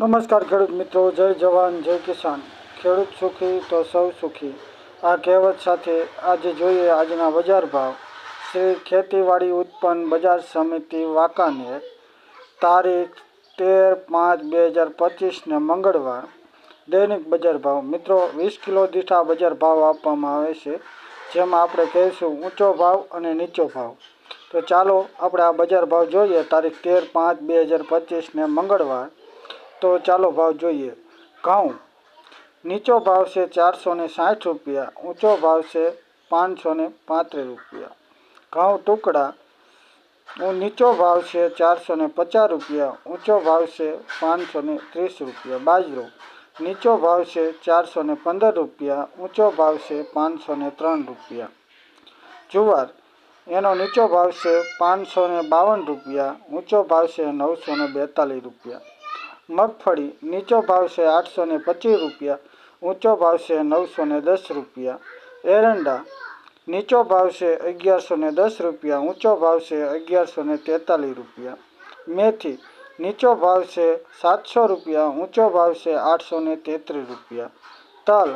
નમસ્કાર ખેડૂત મિત્રો, જય જવાન, જય કિસાન. ખેડૂત સુખી તો સૌ સુખી. આ કહેવત સાથે આજે જોઈએ આજના બજાર ભાવ. શ્રી ખેતીવાડી ઉત્પન્ન બજાર સમિતિ વાંકાનેર, તારીખ તેર પાંચ બે હજાર પચીસને મંગળવાર. દૈનિક બજાર ભાવ. મિત્રો, વીસ કિલો દીઠા બજાર ભાવ આપવામાં આવે છે. જેમાં આપણે કહીશું, ઊંચો ભાવ અને નીચો ભાવ. તો ચાલો આપણે આ બજાર ભાવ જોઈએ, તારીખ તેર પાંચ બે હજાર પચીસને મંગળવાર. તો ચાલો ભાવ જોઈએ. ઘઉં. નીચો ભાવ છે ચારસો ને સાઠ રૂપિયા, ઊંચો ભાવ છે પાંચસો ને પાંત્રીસ રૂપિયા. ઘઉં ટુકડા. નીચો ભાવ છે ચારસો ને પચાસ રૂપિયા, ઊંચો ભાવ છે પાંચસો ને ત્રીસ રૂપિયા. બાજરો. નીચો ભાવ છે ચારસો ને પંદર રૂપિયા, ઊંચો ભાવ છે પાંચસો ને ત્રણ રૂપિયા. જુવાર. એનો નીચો ભાવ છે પાંચસો ને બાવન રૂપિયા, ઊંચો ભાવ છે નવસો ને બેતાલીસ રૂપિયા. મગફળી નીચો ભાવ છે આઠસો ને પચીસ રૂપિયા, ઊંચો ભાવ છે નવસો ને દસ રૂપિયા. એરંડા નીચો ભાવ છે અગિયારસો ને દસ રૂપિયા, ઊંચો ભાવ છે અગિયારસો ને તેતાલીસ રૂપિયા. મેથી નીચો ભાવ છે સાતસો રૂપિયા, ઊંચો ભાવ છે આઠસો ને તેત્રીસ રૂપિયા. તલ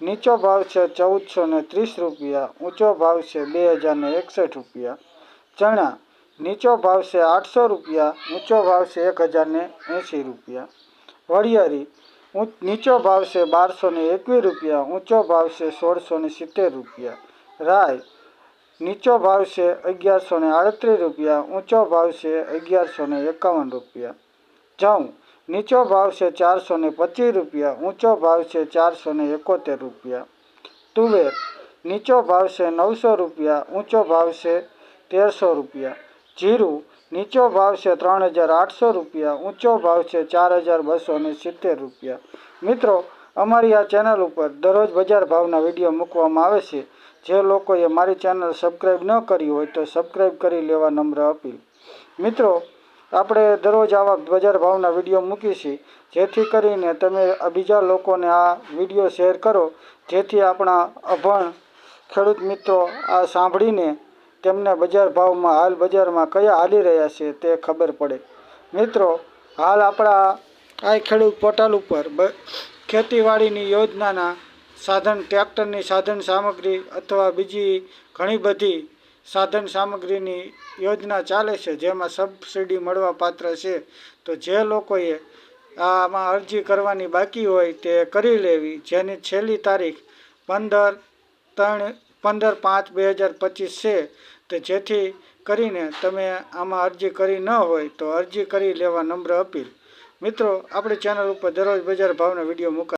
નીચો ભાવ છે ચૌદસો ને ત્રીસ રૂપિયા, ઊંચો ભાવ છે બે હજાર ને એકસઠ રૂપિયા. ચણા નીચો ભાવ છે આઠસો રૂપિયા ઊંચો ભાવ છે એક હજાર ને એંશી રૂપિયા વરિયાળી નીચો ભાવ છે બારસો ને એકવીસ રૂપિયા ઊંચો ભાવ છે સોળસો ને સિત્તેર રૂપિયા રાય નીચો ભાવ છે અગિયારસો ને આડત્રીસ રૂપિયા ઊંચો ભાવ છે અગિયારસો ને એકાવન રૂપિયા જઉં નીચો ભાવ છે ચારસો ને પચીસ રૂપિયા ઊંચો ભાવ છે ચારસો ને એકોતેર રૂપિયા તુવેર નીચો ભાવ છે નવસો રૂપિયા ઊંચો ભાવ છે તેરસો રૂપિયા જીરું નીચો ભાવ છે ત્રણ હજાર આઠસો રૂપિયા, ઊંચો ભાવ છે ચાર હજાર બસો ને સિત્તેર રૂપિયા. મિત્રો, અમારી આ ચેનલ ઉપર દરરોજ બજાર ભાવના વીડિયો મૂકવામાં આવે છે. જે લોકોએ મારી ચેનલ સબસ્ક્રાઈબ ન કરી હોય તો સબસ્ક્રાઈબ કરી લેવા નમ્ર અપીલ. મિત્રો, આપણે દરરોજ આવા બજાર ભાવના વીડિયો મૂકીશી જેથી કરીને તમે બીજા લોકોને આ વીડિયો શેર કરો. જેથી આપણા અભણ ખેડૂત મિત્રો આ સાંભળીને તેમને બજાર ભાવમાં હાલ બજારમાં કયા હાલી રહ્યા છે તે ખબર પડે. મિત્રો, હાલ આપણા આ ખેડૂત પોર્ટલ ઉપર ખેતીવાડીની યોજનાના સાધન, ટ્રેક્ટરની સાધન સામગ્રી અથવા બીજી ઘણી બધી સાધન સામગ્રીની યોજના ચાલે છે, જેમાં સબસિડી મળવા પાત્ર છે, તો જે લોકોએ આમાં અરજી કરવાની બાકી હોય તે કરી લેવી. જેની છેલ્લી તારીખ પંદર ત્રણ, પંદર પાંચ બે હજાર પચીસ છે. તો જેથી કરીને તમે આમાં અરજી કરી ન હોય તો અરજી કરી લેવા નમ્ર અપીલ. મિત્રો, આપણી ચેનલ ઉપર દરરોજ બજાર ભાવના વીડિયો મૂકા